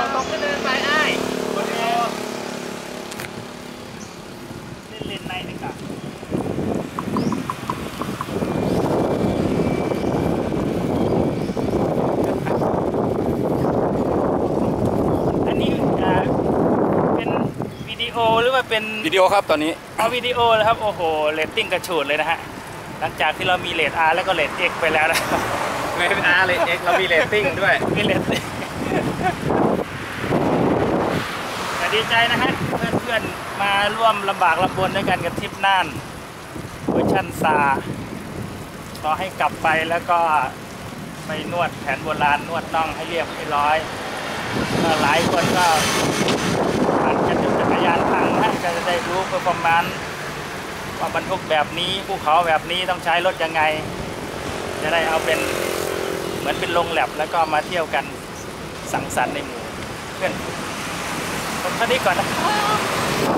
ต้องต้องก็เดินไปไอ้คนเดียวเล่นเลนในนี่งอะอันนี้เป็นวิดีโอหรือว่าเป็นวิดีโอครับตอนนี้ เอาวิดีโอแล้วครับ โอ้โหเรตติ้งกระฉูดเลยนะฮะ หลังจากที่เรามีเรท R แล้วก็เรท X ไปแล้วนะ ไม่เป็นอาร์เลยเอ็กเรามีเรตติ้งด้วย มีเรตติ้ง ดีใจนะฮะเพื่อนๆมาร่วมลำบากลำบนด้วยกันกับทริปน่านเวอร์ชันซาขอให้กลับไปแล้วก็ไปนวดแผนโบราณนวดน่องให้เรียบให้ร้อยหลายคนก็อาจจะจักรยานพังนะก็จะได้รู้เพื่อประมาณว่าบรรทุกแบบนี้ภูเขาแบบนี้ต้องใช้รถยังไง จะได้เอาเป็นเหมือนเป็นโรงแลบแล้วก็มาเที่ยวกันสังสรรค์ในหมู่เพื่อน ผมเท่านี้ก่อนนะครับ